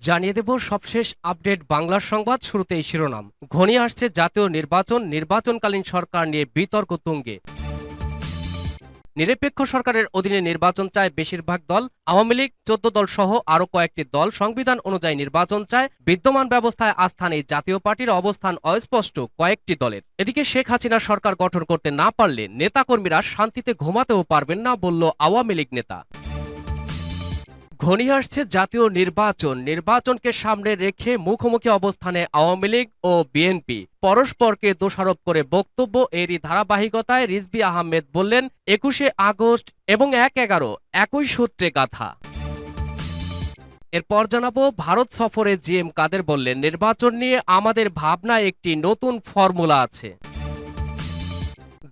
জানিয়ে দেব সবশেষ আপডেট বাংলার সংবাদ শুরুতেই শিরোনাম। ঘনিয়ে আসছে জাতীয় নির্বাচন, নির্বাচনকালীন সরকার নিয়ে বিতর্ক তুঙ্গে। নিরপেক্ষ সরকারের অধীনে নির্বাচন চায় বেশিরভাগ দল। আওয়ামী লীগ, চোদ্দ দল সহ আরও কয়েকটি দল সংবিধান অনুযায়ী নির্বাচন চায়। বিদ্যমান ব্যবস্থায় আস্থা নেই জাতীয় পার্টির অবস্থান অস্পষ্ট কয়েকটি দলের। এদিকে শেখ হাসিনা সরকার গঠন করতে না পারলে নেতাকর্মীরা শান্তিতে ঘুমাতেও পারবেন না বলল আওয়ামী লীগ নেতা। ঘনিয়ে আসছে জাতীয় নির্বাচন, নির্বাচনকে সামনে রেখে মুখোমুখি অবস্থানে আওয়ামী লীগ ও বিএনপি। পরস্পরকে দোষারোপ করে বক্তব্য এরই ধারাবাহিকতায় রিজবি আহমেদ বললেন, একুশে আগস্ট এবং এক এগারো, একই সূত্রে গাথা। এরপর জানাব, ভারত সফরে জি এম কাদের বললেন, নির্বাচন নিয়ে আমাদের ভাবনায় একটি নতুন ফর্মুলা আছে।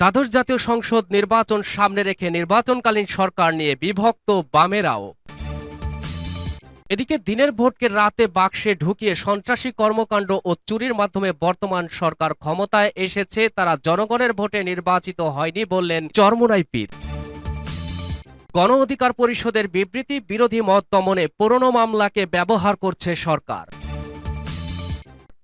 দ্বাদশ জাতীয় সংসদ নির্বাচন সামনে রেখে নির্বাচনকালীন সরকার নিয়ে বিভক্ত বামেরাও। এদিকে দিনের ভোটকে রাতে বাক্সে ঢুকিয়ে সন্ত্রাসী কর্মকাণ্ড ও চুরির মাধ্যমে বর্তমান সরকার ক্ষমতায় এসেছে, তারা জনগণের ভোটে নির্বাচিত হয়নি বললেন চরমুনাই পীর। গণ অধিকার পরিষদের বিবৃতি, বিরোধী মত দমনে পুরনো মামলাকে ব্যবহার করছে সরকার।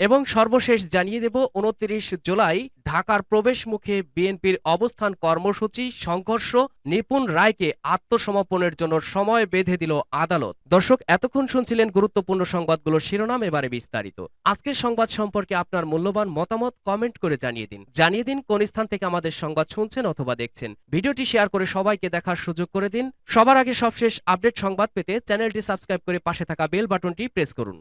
এবং সর্বশেষ জানিয়ে দেব, উনত্রিশ জুলাই ঢাকার প্রবেশ মুখে বিএনপির অবস্থান কর্মসূচি, সংঘর্ষ, নিপুণ রায়কে আত্মসমর্পণের জন্য সময় বেঁধে দিল আদালত। দর্শক, এতক্ষণ শুনছিলেন গুরুত্বপূর্ণ সংবাদগুলোর শিরোনাম, এবারে বিস্তারিত। আজকের সংবাদ সম্পর্কে আপনার মূল্যবান মতামত কমেন্ট করে জানিয়ে দিন। জানিয়ে দিন কোন স্থান থেকে আমাদের সংবাদ শুনছেন অথবা দেখছেন। ভিডিওটি শেয়ার করে সবাইকে দেখার সুযোগ করে দিন। সবার আগে সবশেষ আপডেট সংবাদ পেতে চ্যানেলটি সাবস্ক্রাইব করে পাশে থাকা বেল বাটনটি প্রেস করুন।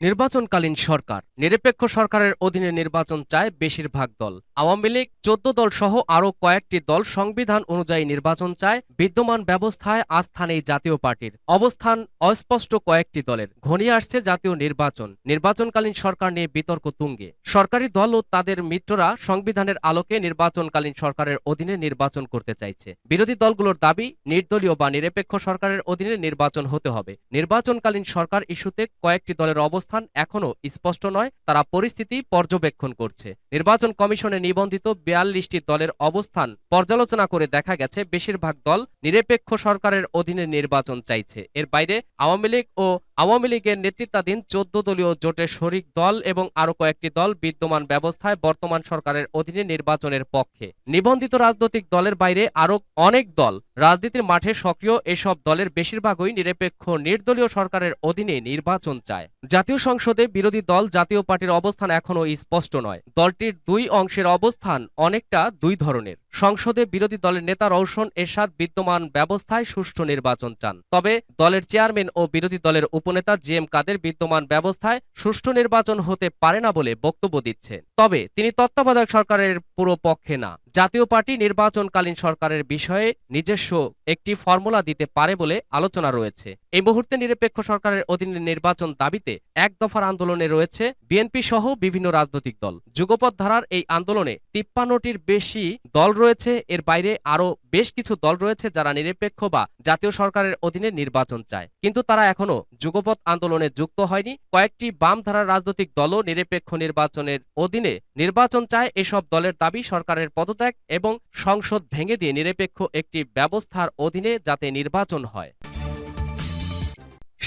নির্বাচনকালীন সরকার। নিরপেক্ষ সরকারের অধীনে নির্বাচন চায় বেশিরভাগ দল। আওয়ামী লীগ চোদ্দ দল সহ আরও কয়েকটি দল সংবিধান অনুযায়ী নির্বাচন চায় বিদ্যমান ব্যবস্থায় আস্থা নেই জাতীয় পার্টির। অবস্থান অস্পষ্ট কয়েকটি দলের। ঘনিয়ে আসছে জাতীয় নির্বাচন। নির্বাচনকালীন সরকার নিয়ে বিতর্ক তুঙ্গে। সরকারি দল ও তাদের মিত্ররা সংবিধানের আলোকে নির্বাচনকালীন সরকারের অধীনে নির্বাচন করতে চাইছে। বিরোধী দলগুলোর দাবি, নির্দলীয় বা নিরপেক্ষ সরকারের অধীনে নির্বাচন হতে হবে। নির্বাচনকালীন সরকার ইস্যুতে কয়েকটি দলের অবস্থান এখনও স্পষ্ট নয়, তারা পরিস্থিতি পর্যবেক্ষণ করছে। নির্বাচন কমিশনে নিবন্ধিত বিয়াল্লিশটি দলের অবস্থান পর্যালোচনা করে দেখা গেছে, বেশিরভাগ দল নিরপেক্ষ সরকারের অধীনে নির্বাচন চাইছে। এর বাইরে আওয়ামী লীগ ও আওয়ামী লীগের নেতৃত্বাধীন চোদ্দ দলীয় জোটের শরিক দল এবং আরও কয়েকটি দল বিদ্যমান ব্যবস্থায় বর্তমান সরকারের অধীনে নির্বাচনের পক্ষে। নিবন্ধিত রাজনৈতিক দলের বাইরে আরও অনেক দল রাজনীতির মাঠে সক্রিয়, এসব দলের বেশিরভাগই নিরপেক্ষ, নির্দলীয় সরকারের অধীনে নির্বাচন চায়। জাতীয় সংসদে বিরোধী দল জাতীয় পার্টির অবস্থান এখনও স্পষ্ট নয়। দলটির দুই অংশের অবস্থান অনেকটা দুই ধরনের। সংসদে বিরোধী দলের নেতা রৌশন এরশাদ বিদ্যমান ব্যবস্থায় সুষ্ঠু নির্বাচন চান। তবে দলের চেয়ারম্যান ও বিরোধী দলের উপনেতা জি এম কাদের বিদ্যমান ব্যবস্থায় সুষ্ঠু নির্বাচন হতে পারে না বলে বক্তব্য দিচ্ছেন। তবে তিনি তত্ত্বাবধায়ক সরকারের পুরো পক্ষে না। জাতীয় পার্টি নির্বাচনকালীন সরকারের বিষয়ে নিজস্ব একটি ফর্মুলা দিতে পারে বলে আলোচনা রয়েছে। এই মুহূর্তে নিরপেক্ষ সরকারের অধীনে নির্বাচন দাবিতে এক দফার আন্দোলনে রয়েছে বিএনপি সহ বিভিন্ন রাজনৈতিক দল। যুগপৎ ধারার এই আন্দোলনে তিপ্পান্নটির বেশি দল রয়েছে এর বাইরে আরও বেশ কিছু দল রয়েছে যারা নিরপেক্ষ বা জাতীয় সরকারের অধীনে নির্বাচন চায়। কিন্তু তারা এখনও যুগপৎ আন্দোলনে যুক্ত হয়নি। কয়েকটি বাম ধারার রাজনৈতিক দলও নিরপেক্ষ নির্বাচনের অধীনে নির্বাচন চায়। এসব দলের দাবি সরকারের পদত্যাগ এবং সংসদ ভেঙে দিয়ে নিরপেক্ষ একটি ব্যবস্থার অধীনে যাতে নির্বাচন হয়।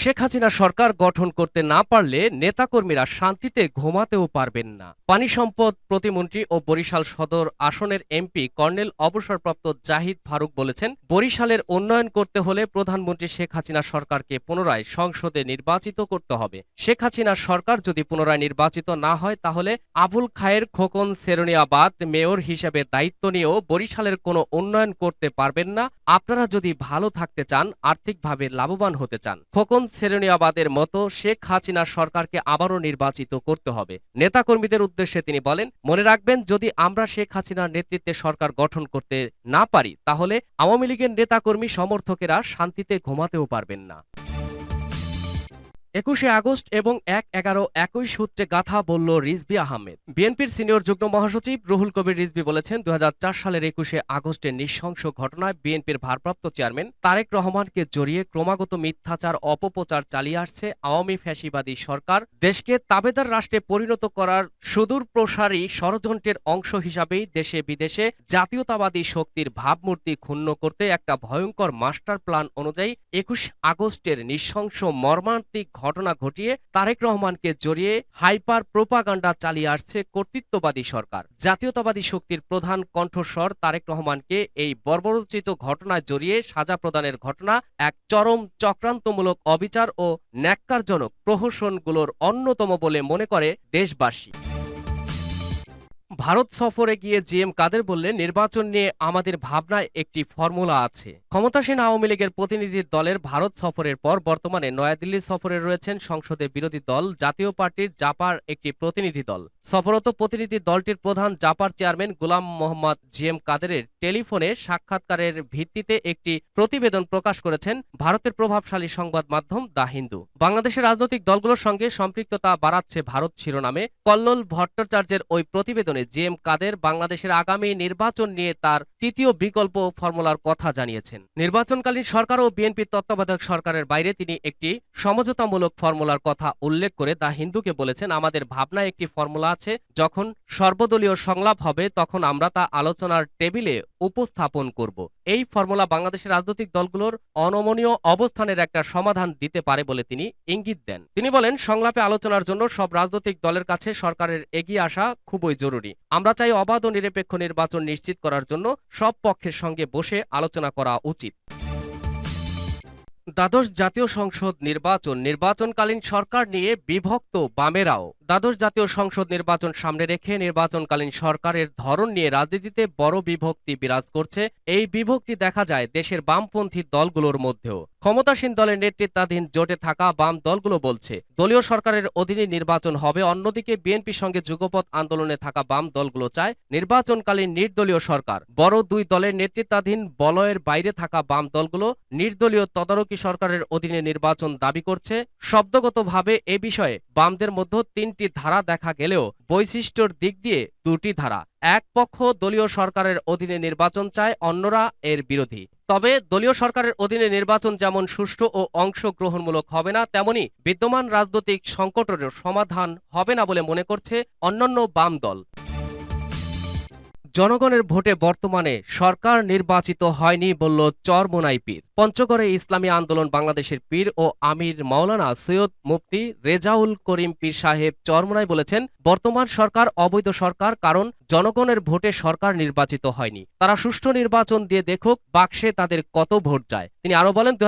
শেখ হাসিনা সরকার গঠন করতে না পারলে নেতাকর্মীরা শান্তিতে ঘুমাতেও পারবেন না। পানি সম্পদ প্রতিমন্ত্রী ও বরিশাল সদর আসনের এমপি কর্নেল অবসরপ্রাপ্ত জাহিদ ফারুক বলেছেন, বরিশালের উন্নয়ন করতে হলে প্রধানমন্ত্রী শেখ হাসিনা সরকারকে পুনরায় সংসদে নির্বাচিত করতে হবে। শেখ হাসিনা সরকার যদি পুনরায় নির্বাচিত না হয়, তাহলে আবুল খায়ের খোকন সেরনিয়াবাদ মেয়র হিসেবে দায়িত্ব নিয়েও বরিশালের কোনো উন্নয়ন করতে পারবেন না। আপনারা যদি ভালো থাকতে চান, আর্থিকভাবে লাভবান হতে চান। খোকন সেরেনিয়াবাদের মতো শেখ হাসিনার সরকারকে আবারও নির্বাচিত করতে হবে। নেতাকর্মীদের উদ্দেশ্যে তিনি বলেন, মনে রাখবেন, যদি আমরা শেখ হাসিনার নেতৃত্বে সরকার গঠন করতে না পারি, তাহলে আওয়ামী লীগের নেতাকর্মী সমর্থকেরা শান্তিতে ঘুমাতেও পারবেন না। একুশে আগস্ট এবং এক এগারো একই সূত্রে গাথা বলল রিজবি আহমেদ। বিএনপির সিনিয়র যুগ্ম মহাসচিব রুহুল কবির রিজবি বলেছেন দু হাজার চার সালের একুশে আগস্টের নৃশংস ঘটনায় বিএনপির ভারপ্রাপ্ত চেয়ারম্যান তারেক রহমানকে জড়িয়ে ক্রমাগত মিথ্যাচার, অপপ্রচার চালিয়ে আসছে আওয়ামী ফ্যাসিবাদী সরকার। দেশকে তাবেদার রাষ্ট্রে পরিণত করার সুদূর প্রসারী ষড়যন্ত্রের অংশ হিসাবেই দেশে বিদেশে জাতীয়তাবাদী শক্তির ভাবমূর্তি ক্ষুণ্ণ করতে একটা ভয়ঙ্কর মাস্টার প্ল্যান অনুযায়ী একুশ আগস্টের নৃশংস মর্মান্তিক ঘটনা ঘটিয়ে তারেক রহমানকে জড়িয়ে হাইপার প্রোপাগান্ডা চালিয়ে আসছে কর্তৃত্ববাদী সরকার। জাতীয়তাবাদী শক্তির প্রধান কণ্ঠস্বর তারেক রহমানকে এই বর্বরোচিত ঘটনায় জড়িয়ে সাজা প্রদানের ঘটনা এক চরম চক্রান্তমূলক অবিচার ও ন্যাক্কারজনক প্রহসনগুলোর অন্যতম বলে মনে করে দেশবাসী। ভারত সফরে গিয়ে জি এম কাদের বললেন, নির্বাচন নিয়ে আমাদের ভাবনায় একটি ফর্মুলা আছে। ক্ষমতাসীন আওয়ামী লীগের প্রতিনিধি দলের ভারত সফরের পর বর্তমানে নয়াদিল্লি সফরে রয়েছেন সংসদে বিরোধী দল, জাতীয় পার্টির জাপার একটি প্রতিনিধি দল। সফরত প্রতিনিধি দলটির প্রধান জাপার chairman Golam Mohammad G M কাদেরের টেলিফোনে সাক্ষাৎকারের ভিত্তিতে একটি প্রতিবেদন প্রকাশ করেছেন ভারতের প্রভাবশালী সংবাদ মাধ্যম দ্য হিন্দু। বাংলাদেশের রাজনৈতিক দলগুলোর সঙ্গে সম্পৃক্ততা বাড়াচ্ছে ভারত শিরোনামে। কল্লোল ভট্টাচার্যের ওই প্রতিবেদনে জে এম কাদের বাংলাদেশের আগামী নির্বাচন নিয়ে তার তৃতীয় বিকল্প ফর্মুলার কথা জানিয়েছেন। নির্বাচনকালীন সরকার ও বিএনপির তত্ত্বাবধায়ক সরকারের বাইরে তিনি একটি সমঝোতামূলক ফর্মুলার কথা উল্লেখ করে দা হিন্দুকে বলেছেন, আমাদের ভাবনায় একটি ফর্মুলা আছে, যখন সর্বদলীয় সংলাপ হবে, তখন আমরা তা আলোচনার টেবিলে উপস্থাপন করব। এই ফর্মুলা বাংলাদেশের রাজনৈতিক দলগুলোর অনমনীয় অবস্থানের একটা সমাধান দিতে পারে বলে তিনি ইঙ্গিত দেন। তিনি বলেন, সংলাপে আলোচনার জন্য সব রাজনৈতিক দলের কাছে সরকারের এগিয়ে আসা খুবই জরুরি। আমরা চাই অবাধ ও নিরপেক্ষ নির্বাচন নিশ্চিত করার জন্য সব পক্ষের সঙ্গে বসে আলোচনা করা উচিত। দ্বাদশ জাতীয় সংসদ নির্বাচন নির্বাচনকালীন সরকার নিয়ে বিভক্ত বামেরাও। দ্বাদশ জাতীয় সংসদ নির্বাচন সামনে রেখে নির্বাচনকালীন সরকারের ধরন নিয়ে রাজনীতিতে বড় বিভক্তি বিরাজ করছে। এই বিভক্তি দেখা যায় দেশের বামপন্থী দলগুলোর মধ্যেও। ক্ষমতাসীন দলের নেতৃত্বাধীন জোটে থাকা বাম দলগুলো বলছে, দলীয় সরকারের অধীনে নির্বাচন হবে, অন্যদিকে বিএনপির সঙ্গে যুগপৎ আন্দোলনে থাকা বাম দলগুলো চায় নির্বাচনকালীন নির্দলীয় সরকার। বড় দুই দলের নেতৃত্বাধীন বলয়ের বাইরে থাকা বাম দলগুলো নির্দলীয় তদারকি সরকারের অধীনে নির্বাচন দাবি করছে। শব্দগতভাবে এ বিষয়ে বামদের মধ্যে তিনটি ধারা দেখা গেলেও বৈশিষ্ট্যর দিক দিয়ে দুটি ধারা। এক পক্ষ দলীয় সরকারের অধীনে নির্বাচন চায়, অন্যরা এর বিরোধী। তবে দলীয় সরকারের অধীনে নির্বাচন যেমন সুষ্ঠু ও অংশগ্রহণমূলক হবে না, তেমনি বিদ্যমান রাজনৈতিক সংকটের সমাধান হবে না বলে মনে করছে অন্যান্য বাম দল। জনগণের ভোটে বর্তমানে সরকার নির্বাচিত হয়নি বলল চরমোনাই পীর। পঞ্চগড়ে ইসলামী আন্দোলন বাংলাদেশের পীর ও আমির মাওলানা সৈয়দ মুফতি রেজাউল করিম পীর সাহেব চরমোনাই বলেছেন, বর্তমান সরকার অবৈধ সরকার কারণ জনগণের ভোটে সরকার নির্বাচিত হয়নি। তারা সুষ্ঠু নির্বাচন দিয়ে দেখুক বাক্সে তাদের কত ভোট যায়। তিনি আরও বলেন দু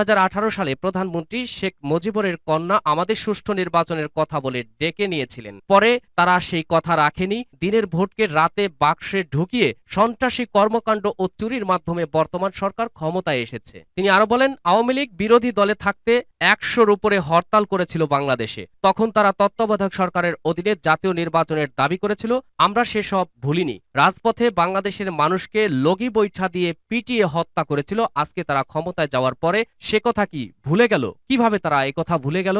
সালে প্রধানমন্ত্রী শেখ মুজিবুরের কন্যা আমাদের সুষ্ঠু নির্বাচনের কথা বলে ডেকে নিয়েছিলেন। পরে তারা সেই কথা রাখেনি। দিনের ভোটকে রাতে বাক্সে ঢুকিয়ে সন্ত্রাসী কর্মকাণ্ড ও চুরির মাধ্যমে বর্তমান সরকার ক্ষমতায় এসেছে। তিনি আরও বলেন, আওয়ামী লীগ বিরোধী দলে থাকতে একশোর উপরে হরতাল করেছিল বাংলাদেশে। তখন তারা তত্ত্বাবধায়ক সরকারের অধীনে জাতীয় নির্বাচনের দাবি করেছিল, আমরা সেসব ভুলিনি। রাজপথে বাংলাদেশের মানুষকে লগি বৈঠা দিয়ে পিটিয়ে হত্যা করেছিল, আজকে তারা ক্ষমতায় যাওয়ার পরে সে কথা কি ভুলে গেল? কীভাবে তারা কথা ভুলে গেল?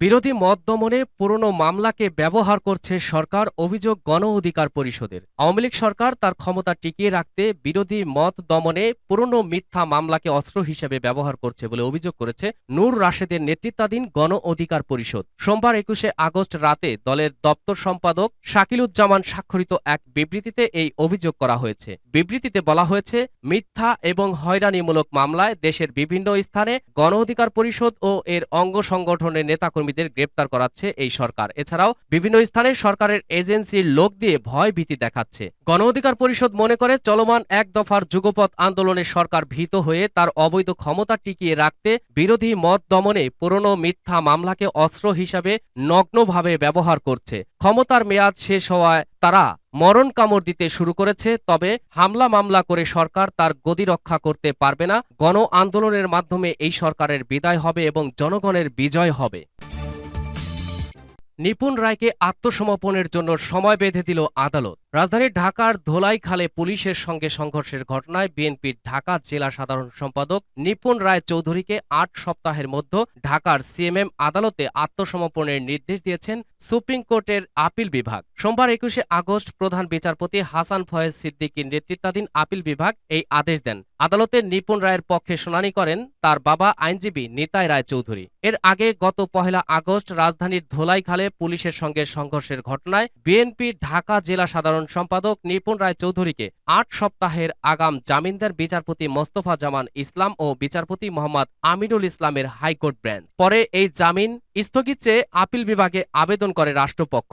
বিরোধী মত দমনে পুরনো মামলাকে ব্যবহার করছে সরকার, অভিযোগ গণ অধিকার পরিষদের। আওয়ামী লীগ সরকার তার ক্ষমতা টিকিয়ে রাখতে বিরোধী মত দমনে পুরনো মিথ্যা মামলাকে অস্ত্র হিসেবে ব্যবহার করছে বলে অভিযোগ করেছে নূর রাশেদের নেতৃত্বাধীন গণ অধিকার পরিষদ। সোমবার একুশে আগস্ট রাতে দলের দপ্তর সম্পাদক শাকিলুজ্জামান স্বাক্ষরিত এক বিবৃতিতে এই অভিযোগ করা হয়েছে। বিবৃতিতে বলা হয়েছে, মিথ্যা এবং হয়রানিমূলক মামলায় দেশের বিভিন্ন স্থানে গণ অধিকার পরিষদ ও এর অঙ্গ সংগঠনের নেতাকর্মীদের গ্রেপ্তার করাচ্ছে এই সরকার। এছাড়াও বিভিন্ন স্থানে সরকারের এজেন্সির লোক দিয়ে ভয় ভীতি দেখাচ্ছে। গণ অধিকার পরিষদ মনে করে চলমান এক দফার যুগপৎ আন্দোলনে সরকার ভীত হয়ে তার অবৈধ ক্ষমতা টিকিয়ে রাখতে বিরোধী মত দমনে পুরনো মিথ্যা মামলাকে অস্ত্র হিসাবে নগ্নভাবে ব্যবহার করছে। ক্ষমতার মেয়াদ শেষ হওয়ায় তারা মরণ কামড় দিতে শুরু করেছে, তবে হামলা মামলা করে সরকার তার গদি রক্ষা করতে পারবে না। গণ আন্দোলনের মাধ্যমে এই সরকারের বিদায় হবে এবং জনগণের বিজয় হবে। নিপুণ রায়কে আত্মসমর্পণের জন্য সময় বেঁধে দিল আদালত। রাজধানীর ঢাকার ধোলাইখালে পুলিশের সঙ্গে সংঘর্ষের ঘটনায় বিএনপির ঢাকা জেলা সাধারণ সম্পাদক নিপুণ রায় চৌধুরীকে আট সপ্তাহের মধ্যে ঢাকার সিএমএম আদালতে আত্মসমর্পণের নির্দেশ দিয়েছেন সুপ্রিম কোর্টের আপিল বিভাগ। সোমবার একুশে আগস্ট প্রধান বিচারপতি হাসান ফয়েজ সিদ্দিকীর নেতৃত্বাধীন আপিল বিভাগ এই আদেশ দেন। আদালতে নিপুণ রায়ের পক্ষে শুনানি করেন তার বাবা আইনজীবী নিতাই রায় চৌধুরী। এর আগে গত পহেলা আগস্ট রাজধানীর ধোলাইখালে পুলিশের সঙ্গে সংঘর্ষের ঘটনায় বিএনপি ঢাকা জেলা সাধারণ সম্পাদক নিপুণ রায় চৌধুরীকে আট সপ্তাহের আগাম জামিনদার বিচারপতি মোস্তফা জামান ইসলাম ও বিচারপতি মোহাম্মদ আমিনুল ইসলামের হাইকোর্ট ব্রাঞ্চ। পরে এই জামিন স্থগিত চেয়ে আপিল বিভাগে আবেদন করে রাষ্ট্রপক্ষ।